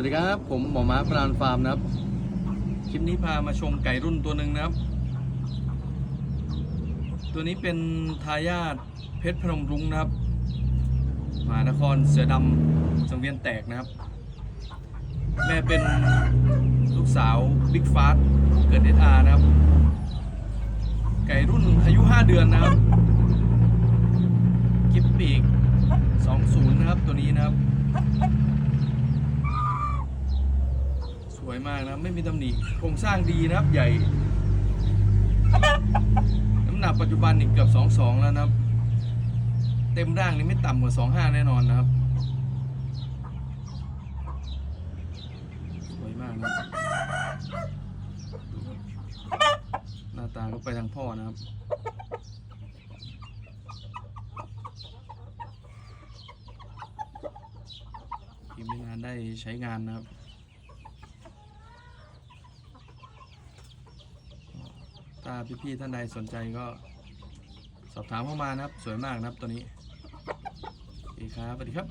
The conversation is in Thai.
วัสดีครับ ผมหมอม้าปรานฟาร์มนะครับ คลิปนี้พามาชมไก่รุ่นตัวหนึ่งนะครับ ตัวนี้เป็นทายาทเพชรพนมรุ้งนะครับมหานครเสือดำสังเวียนแตกนะครับ แม่เป็นลูกสาวบิ๊กฟาสเกิดเออานะครับ ไก่รุ่นอายุ 5 เดือนนะครับกิฟปีก 20 นะครับตัวนี้นะครับ วยมากนะไม่มีตำหนิโครงสร้างดีนะครับใหญ่ น้ำหนักปัจจุบันนี่เกือบ 22 แล้วนะครับ เต็มร่างนี่ไม่ต่ำกว่า 25 แน่นอนนะครับ สวยมากนะหน้าตาก็ไปทางพ่อนะครับทีมงานได้ใช้งานนะครับ ถ้าพี่ๆท่านใดสนใจก็ สอบถามเข้ามานะครับ สวยมากนะครับตัวนี้โอเคครับสวัสดีครับ